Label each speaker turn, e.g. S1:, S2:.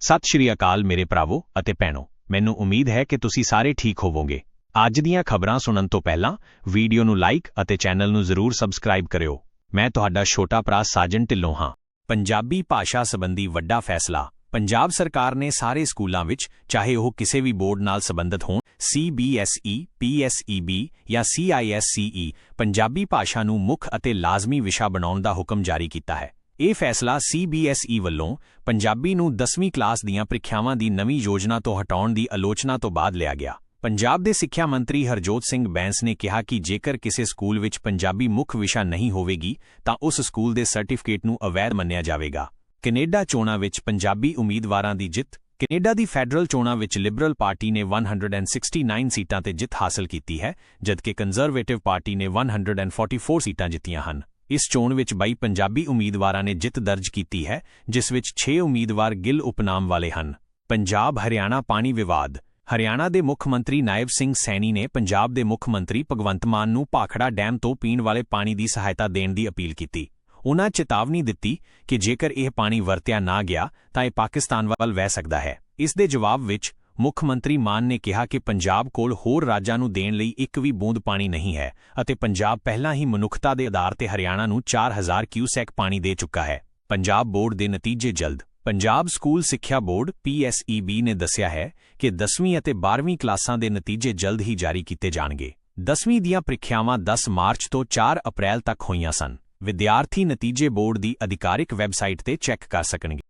S1: ਸਤਿ ਸ਼੍ਰੀ ਅਕਾਲ ਮੇਰੇ ਭਰਾਵੋ ਅਤੇ ਭੈਣੋ। ਮੈਨੂੰ ਉਮੀਦ ਹੈ ਕਿ ਤੁਸੀਂ ਸਾਰੇ ਠੀਕ ਹੋਵੋਗੇ। ਅੱਜ ਦੀਆਂ ਖਬਰਾਂ ਸੁਣਨ ਤੋਂ ਪਹਿਲਾਂ ਵੀਡੀਓ ਨੂੰ ਲਾਈਕ ਅਤੇ ਚੈਨਲ ਨੂੰ ਜ਼ਰੂਰ ਸਬਸਕ੍ਰਾਈਬ ਕਰਿਓ। ਮੈਂ ਤੁਹਾਡਾ ਛੋਟਾ ਭਰਾ ਸਾਜਨ ਢਿੱਲੋਂ ਹਾਂ। ਪੰਜਾਬੀ ਭਾਸ਼ਾ ਸੰਬੰਧੀ ਵੱਡਾ ਫੈਸਲਾ। ਪੰਜਾਬ ਸਰਕਾਰ ਨੇ ਸਾਰੇ ਸਕੂਲਾਂ ਵਿੱਚ ਚਾਹੇ ਉਹ ਕਿਸੇ ਵੀ ਬੋਰਡ ਨਾਲ ਸੰਬੰਧਿਤ ਹੋਣ CBSE, PSEB ਜਾਂ CISCE ਪੰਜਾਬੀ ਭਾਸ਼ਾ ਨੂੰ ਮੁੱਖ ਅਤੇ ਲਾਜ਼ਮੀ ਵਿਸ਼ਾ ਬਣਾਉਣ ਦਾ ਹੁਕਮ ਜਾਰੀ ਕੀਤਾ ਹੈ। ਇਹ ਫੈਸਲਾ CBSE ਵੱਲੋਂ ਪੰਜਾਬੀ ਨੂੰ 10ਵੀਂ ਕਲਾਸ ਦੀਆਂ ਪ੍ਰੀਖਿਆਵਾਂ ਦੀ ਨਵੀਂ ਯੋਜਨਾ ਤੋਂ ਹਟਾਉਣ ਦੀ ਆਲੋਚਨਾ ਤੋਂ ਬਾਅਦ ਲਿਆ ਗਿਆ। ਪੰਜਾਬ ਦੇ ਸਿੱਖਿਆ ਮੰਤਰੀ ਹਰਜੋਤ ਸਿੰਘ ਬੈਂਸ ਨੇ ਕਿਹਾ ਕਿ ਜੇਕਰ ਕਿਸੇ ਸਕੂਲ ਵਿੱਚ ਪੰਜਾਬੀ ਮੁੱਖ ਵਿਸ਼ਾ ਨਹੀਂ ਹੋਵੇਗੀ, ਤਾਂ ਉਸ ਸਕੂਲ ਦੇ ਸਰਟੀਫਿਕੇਟ ਨੂੰ ਅਵੈਧ ਮੰਨਿਆ ਜਾਵੇਗਾ। ਕੈਨੇਡਾ ਚੋਣਾਂ ਵਿੱਚ ਪੰਜਾਬੀ ਉਮੀਦਵਾਰਾਂ ਦੀ ਜਿੱਤ, ਕੈਨੇਡਾ ਦੀ ਫੈਡਰਲ ਚੋਣਾਂ ਵਿੱਚ ਲਿਬਰਲ ਪਾਰਟੀ ਨੇ 169 ਸੀਟਾਂ ਤੇ ਜਿੱਤ ਹਾਸਲ ਕੀਤੀ ਹੈ, ਜਦਕਿ ਕੰਜ਼ਰਵੇਟਿਵ ਪਾਰਟੀ ਨੇ 144 ਸੀਟਾਂ ਜਿੱਤੀਆਂ ਹਨ। ਇਸ ਚੋਣ ਵਿੱਚ 22 ਪੰਜਾਬੀ ਉਮੀਦਵਾਰਾਂ ਨੇ ਜਿੱਤ ਦਰਜ ਕੀਤੀ ਹੈ, ਜਿਸ ਵਿੱਚ 6 ਉਮੀਦਵਾਰ ਗਿੱਲ ਉਪਨਾਮ ਵਾਲੇ ਹਨ। ਪੰਜਾਬ ਹਰਿਆਣਾ ਪਾਣੀ ਵਿਵਾਦ। ਹਰਿਆਣਾ ਦੇ ਮੁੱਖ ਮੰਤਰੀ ਨਾਇਬ ਸਿੰਘ ਸੈਣੀ ਨੇ ਪੰਜਾਬ ਦੇ ਮੁੱਖ ਮੰਤਰੀ ਭਗਵੰਤ ਮਾਨ ਨੂੰ ਭਾਖੜਾ ਡੈਮ ਤੋਂ ਪੀਣ ਵਾਲੇ ਪਾਣੀ ਦੀ ਸਹਾਇਤਾ ਦੇਣ ਦੀ ਅਪੀਲ ਕੀਤੀ। ਉਹਨਾਂ ਚੇਤਾਵਨੀ ਦਿੱਤੀ ਕਿ ਜੇਕਰ ਇਹ ਪਾਣੀ ਵਰਤਿਆ ਨਾ ਗਿਆ, ਤਾਂ ਇਹ ਪਾਕਿਸਤਾਨ ਵੱਲ ਵਹਿ ਸਕਦਾ ਹੈ। ਇਸ ਦੇ ਜਵਾਬ ਵਿੱਚ ਮੁੱਖ ਮੰਤਰੀ ਮਾਨ ਨੇ ਕਿਹਾ ਕਿ ਪੰਜਾਬ ਕੋਲ ਹੋਰ ਰਾਜਾਂ ਨੂੰ ਦੇਣ ਲਈ ਇੱਕ ਵੀ ਬੂੰਦ ਪਾਣੀ ਨਹੀਂ ਹੈ ਅਤੇ ਪੰਜਾਬ ਪਹਿਲਾਂ ਹੀ ਮਨੁੱਖਤਾ ਦੇ ਆਧਾਰ ਤੇ ਹਰਿਆਣਾ ਨੂੰ 4000 ਕਿਊਸੈਕ ਪਾਣੀ ਦੇ ਚੁੱਕਾ ਹੈ। ਪੰਜਾਬ ਬੋਰਡ ਦੇ ਨਤੀਜੇ ਜਲਦ। ਪੰਜਾਬ ਸਕੂਲ ਸਿੱਖਿਆ ਬੋਰਡ PSEB ਨੇ ਦੱਸਿਆ ਹੈ ਕਿ 10ਵੀਂ ਅਤੇ 12ਵੀਂ ਕਲਾਸਾਂ ਦੇ ਨਤੀਜੇ ਜਲਦ ਹੀ ਜਾਰੀ ਕੀਤੇ ਜਾਣਗੇ। 10ਵੀਂ ਦੀਆਂ ਪ੍ਰੀਖਿਆਵਾਂ 10 ਮਾਰਚ ਤੋਂ 4 ਅਪ੍ਰੈਲ ਤੱਕ ਹੋਈਆਂ ਸਨ। ਵਿਦਿਆਰਥੀ ਨਤੀਜੇ ਬੋਰਡ ਦੀ ਅਧਿਕਾਰਿਕ ਵੈਬਸਾਈਟ ਤੇ ਚੈੱਕ ਕਰ ਸਕਣਗੇ।